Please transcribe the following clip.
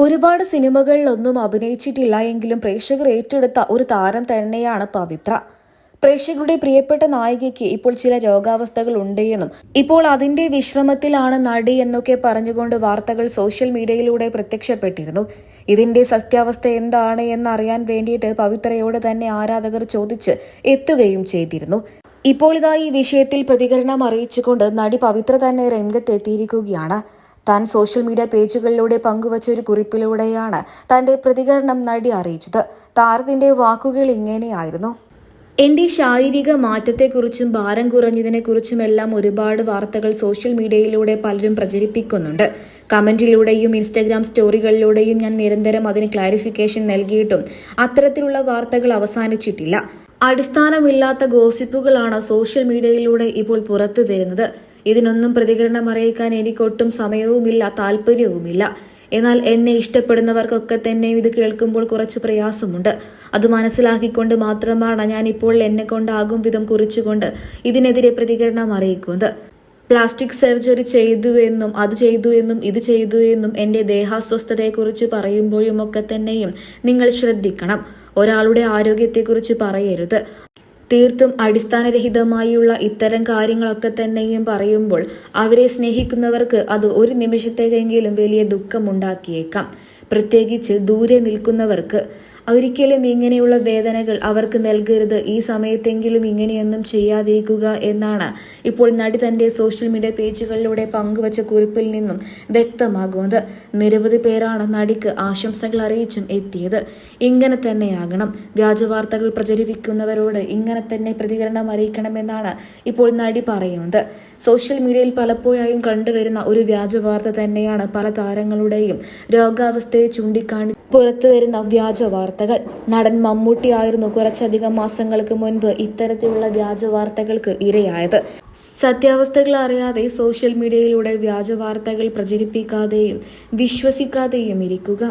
ഒരുപാട് സിനിമകളിലൊന്നും അഭിനയിച്ചിട്ടില്ല എങ്കിലും പ്രേക്ഷകർ ഏറ്റെടുത്ത ഒരു താരം തന്നെയാണ് പവിത്ര. പ്രേക്ഷകരുടെ പ്രിയപ്പെട്ട നായികയ്ക്ക് ഇപ്പോൾ ചില രോഗാവസ്ഥകൾ ഉണ്ട് എന്നും ഇപ്പോൾ അതിന്റെ വിശ്രമത്തിലാണ് നടി എന്നൊക്കെ പറഞ്ഞുകൊണ്ട് വാർത്തകൾ സോഷ്യൽ മീഡിയയിലൂടെ പ്രത്യക്ഷപ്പെട്ടിരുന്നു. ഇതിന്റെ സത്യാവസ്ഥ എന്താണ് എന്നറിയാൻ വേണ്ടിയിട്ട് പവിത്രയോട് തന്നെ ആരാധകർ ചോദിച്ച് എത്തുകയും ചെയ്തിരുന്നു. ഇപ്പോൾ ഇതാ ഈ വിഷയത്തിൽ പ്രതികരണം അറിയിച്ചുകൊണ്ട് നടി പവിത്ര തന്നെ രംഗത്തെത്തിയിരിക്കുകയാണ്. താൻ സോഷ്യൽ മീഡിയ പേജുകളിലൂടെ പങ്കുവച്ച ഒരു കുറിപ്പിലൂടെയാണ് തന്റെ പ്രതികരണം നടി അറിയിച്ചത്. താരത്തിന്റെ വാക്കുകൾ ഇങ്ങനെയായിരുന്നു. എന്റെ ശാരീരിക മാറ്റത്തെക്കുറിച്ചും ഭാരം കുറഞ്ഞതിനെക്കുറിച്ചുമെല്ലാം ഒരുപാട് വാർത്തകൾ സോഷ്യൽ മീഡിയയിലൂടെ പലരും പ്രചരിപ്പിക്കുന്നുണ്ട്. കമന്റിലൂടെയും ഇൻസ്റ്റഗ്രാം സ്റ്റോറികളിലൂടെയും ഞാൻ നിരന്തരം അതിന് ക്ലാരിഫിക്കേഷൻ നൽകിയിട്ടും അത്തരത്തിലുള്ള വാർത്തകൾ അവസാനിച്ചിട്ടില്ല. അടിസ്ഥാനമില്ലാത്ത ഗോസിപ്പുകളാണ് സോഷ്യൽ മീഡിയയിലൂടെ ഇപ്പോൾ പുറത്തു വരുന്നത്. ഇതിനൊന്നും പ്രതികരണം അറിയിക്കാൻ എനിക്കൊട്ടും സമയവുമില്ല താല്പര്യവുമില്ല. എന്നാൽ എന്നെ ഇഷ്ടപ്പെടുന്നവർക്കൊക്കെ തന്നെ ഇത് കേൾക്കുമ്പോൾ കുറച്ച് പ്രയാസമുണ്ട്. അത് മനസ്സിലാക്കിക്കൊണ്ട് മാത്രമാണ് ഞാൻ ഇപ്പോൾ എന്നെ കൊണ്ടാകും വിധം കുറിച്ചുകൊണ്ട് ഇതിനെതിരെ പ്രതികരണം അറിയിക്കുന്നത്. പ്ലാസ്റ്റിക് സർജറി ചെയ്തു എന്നും അത് ചെയ്തു എന്നും ഇത് ചെയ്തു എന്നും എന്റെ ദേഹാസ്വസ്ഥതയെക്കുറിച്ച് പറയുമ്പോഴും ഒക്കെ തന്നെയും നിങ്ങൾ ശ്രദ്ധിക്കണം. ഒരാളുടെ ആരോഗ്യത്തെക്കുറിച്ച് പറയരുത്. തീർത്തും അടിസ്ഥാനരഹിതമായുള്ള ഇത്തരം കാര്യങ്ങളൊക്കെ തന്നെയും പറയുമ്പോൾ അവരെ സ്നേഹിക്കുന്നവർക്ക് അത് ഒരു നിമിഷത്തേക്കെങ്കിലും വലിയ ദുഃഖമുണ്ടാക്കിയേക്കാം. പ്രത്യേകിച്ച് ദൂരെ നിൽക്കുന്നവർക്ക്. ഒരിക്കലും ഇങ്ങനെയുള്ള വേദനകൾ അവർക്ക് നൽകരുത്. ഈ സമയത്തെങ്കിലും ഇങ്ങനെയൊന്നും ചെയ്യാതിരിക്കുക എന്നാണ് ഇപ്പോൾ നടി തന്റെ സോഷ്യൽ മീഡിയ പേജുകളിലൂടെ പങ്കുവച്ച കുറിപ്പിൽ നിന്നും വ്യക്തമാകുന്നത്. നിരവധി പേരാണ് നടിക്ക് ആശംസകൾ അറിയിച്ചും എത്തിയത്. ഇങ്ങനെ തന്നെയാകണം. വ്യാജവാർത്തകൾ പ്രചരിപ്പിക്കുന്നവരോട് ഇങ്ങനെ തന്നെ പ്രതികരണം അറിയിക്കണമെന്നാണ് ഇപ്പോൾ നടി പറയുന്നത്. സോഷ്യൽ മീഡിയയിൽ പലപ്പോഴായും കണ്ടുവരുന്ന ഒരു വ്യാജവാർത്ത തന്നെയാണ് പല താരങ്ങളുടെയും രോഗാവസ്ഥയെ ചൂണ്ടിക്കാണി പുറത്തുവരുന്ന വ്യാജ വാർത്തകൾ. നടൻ മമ്മൂട്ടി ആയിരുന്നു കുറച്ചധികം മാസങ്ങൾക്ക് മുൻപ് ഇത്തരത്തിലുള്ള വ്യാജ വാർത്തകൾക്ക് ഇരയായത്. സത്യാവസ്ഥകൾ അറിയാതെ സോഷ്യൽ മീഡിയയിലൂടെ വ്യാജ വാർത്തകൾ പ്രചരിപ്പിക്കാതെയും വിശ്വസിക്കാതെയും ഇരിക്കുക.